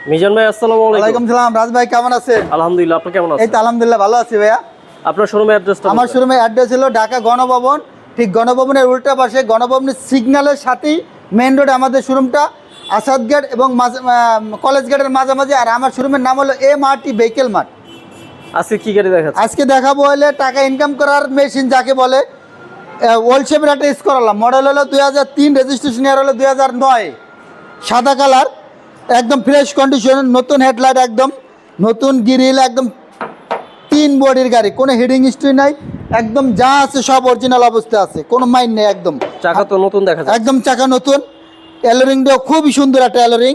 মিজান ভাই আসসালামু আলাইকুম। ওয়ালাইকুম সালাম। রাজ ভাই কেমন আছেন? আলহামদুলিল্লাহ আপনি কেমন এই তো আলহামদুলিল্লাহ ভালো আছি ভাইয়া। আপনার শোরুমের অ্যাড্রেসটা আমার শোরুমে অ্যাড্রেস হলো ঢাকা গণভবন। ঠিক গণভবনের উল্টা পাশে গণভবনের সিগন্যালের সাথেই মেইন রোডে আমাদের শোরুমটা আসাদ গেট এবং মাঝ- কলেজ গেটের মাঝামাঝি। আর আমার শোরুমের নাম হলো M R T vehicle mart. আজকে কি গাড়ি দেখাচ্ছে আজকে দেখাবো হলে টাকা ইনকাম করার মেশিন যাকে বলে ওল্ড শেপের একটা স্করলা মডেল হলো দুই হাজার তিন রেজিস্ট্রেশন ইয়ার হলো দুই হাজার নয়। সাদা কালার একদম ফ্রেশ কন্ডিশন নতুন হেডলাইট একদম নতুন গিরিল একদম তিন বডির গাড়ি কোনো হিডিং হিস্ট্রি নাই একদম যা আছে সব অরিজিনাল অবস্থায় আছে কোনো মাইন্ড নেই একদম। চাকা তো নতুন দেখা যায় একদম চাকা নতুন এলোরিংটাও খুবই সুন্দর একটা এলোরিং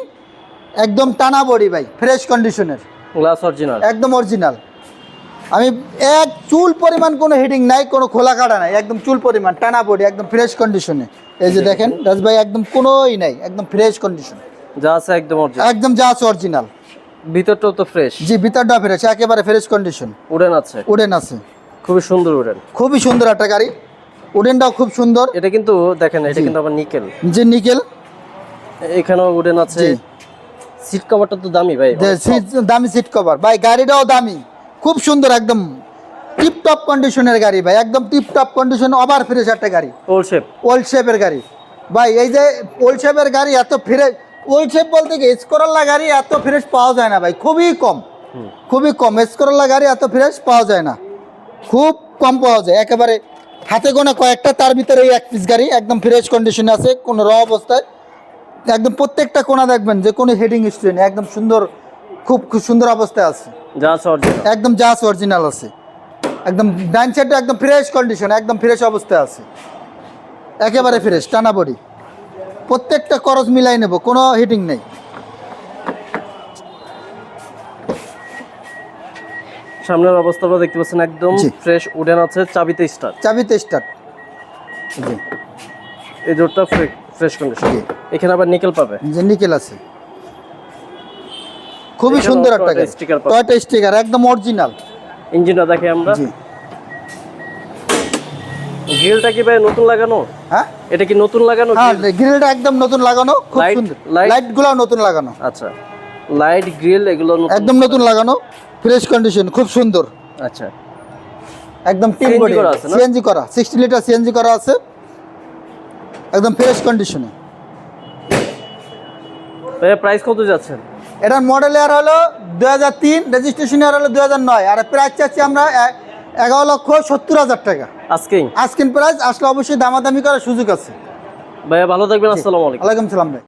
একদম টানা বডি ভাই ফ্রেশ কন্ডিশনের গ্লাস অরিজিনাল একদম অরিজিনাল আমি এক চুল পরিমাণ কোনো হিডিং নাই কোনো খোলা কাটা নাই একদম চুল পরিমাণ টানা বডি একদম ফ্রেশ কন্ডিশনে এই যে দেখেন রাজ ভাই একদম কোনোই নাই একদম ফ্রেশ কন্ডিশন যা আছে একদম অরিজিনাল একদম যা আছে অরিজিনাল ভিতরটাও তো ফ্রেশ জি ভিতরটা ফ্রেশ একেবারে ফ্রেশ কন্ডিশন উডেন আছে। উডেন আছে। খুবই সুন্দর উডেন। খুবই সুন্দর একটা গাড়ি। উডেনটাও খুব সুন্দর। এটা কিন্তু দেখেন এটা কিন্তু আবার নিকেল যে নিকেল এখানেও উডেন আছে। সিট কভারটা তো দামি ভাই। সিট দামি সিট কভার ভাই গাড়িটাও দামি। খুব সুন্দর একদম টিপ টপ কন্ডিশনের গাড়ি ভাই। একদম tip top condition over fresh একটা গাড়ি। ওল্ড শেপ ওল্ড শেপের গাড়ি। ভাই এই যে ওল্ড শেপের গাড়ি এত ফ্রেশ ওল্ড শেপ বলতে কি স্কোরল্লা গাড়ি এত ফ্রেশ পাওয়া যায় না ভাই খুবই কম। খুবই কম স্কোরল্লা গাড়ি এত ফ্রেশ পাওয়া যায় না। খুব কম পাওয়া যায়। একেবারে হাতে গোনা কয়েকটা তার ভিতরে এই এক পিস গাড়ি একদম ফ্রেশ কন্ডিশনে আছে কোনো র অবস্থায়। একদম প্রত্যেকটা কোনা দেখবেন যে কোনো হেডিং হিস্ট্রি নেই একদম সুন্দর খুব খুব সুন্দর অবস্থায় আছে। একদম জাস অরিজিনাল আছে। একদম ডাইন সাইডটা একদম ফ্রেশ কন্ডিশন একদম ফ্রেশ অবস্থায় আছে। একেবারে ফ্রেশ টানা বডি প্রত্যেকটা করস মিলাই নেব কোনো হিটিং নেই। সামনের অবস্থাটা দেখতে পাচ্ছেন একদম ফ্রেশ উডেন আছে চাবিতে স্টার্ট চাবিতে স্টার্ট জি। এই জোরটা ফ্রেশ কন্ডিশন। এখানে আবার নিকেল পাবে। যে নিকেল আছে। খুবই সুন্দর একটা স্টিকার। টয়টা স্টিকার একদম অরিজিনাল ইঞ্জিনটা দেখে আমরা। গ্রিলটা কি ভাই নতুন লাগানো? হ্যাঁ? এটা কি নতুন লাগানো হ্যাঁ গ্রিলটা একদম নতুন লাগানো খুব সুন্দর। লাইটগুলো নতুন লাগানো। আচ্ছা। লাইট গ্রিল এগুলো একদম নতুন লাগানো ফ্রেশ কন্ডিশন খুব সুন্দর। আচ্ছা। একদম তিন বডি সিএনজি করা সিক্সটি লিটার সিএনজি করা আছে। একদম ফ্রেশ কন্ডিশনে ভাইয়া প্রাইস কত যাচ্ছেন এটার মডেল ইয়ার হলো দু হাজার তিন রেজিস্ট্রেশন ইয়ার হলো দু হাজার নয়। আর প্রাইস চাচ্ছি আমরা এগারো লক্ষ সত্তর হাজার টাকা। আজকেই আজকিন প্রাইস আসলে অবশ্যই দামাদামি করার সুযোগ আছে। ভাইয়া ভালো থাকবেন আসসালামু আলাইকুম। ওয়ালাইকুম সালাম ভাই।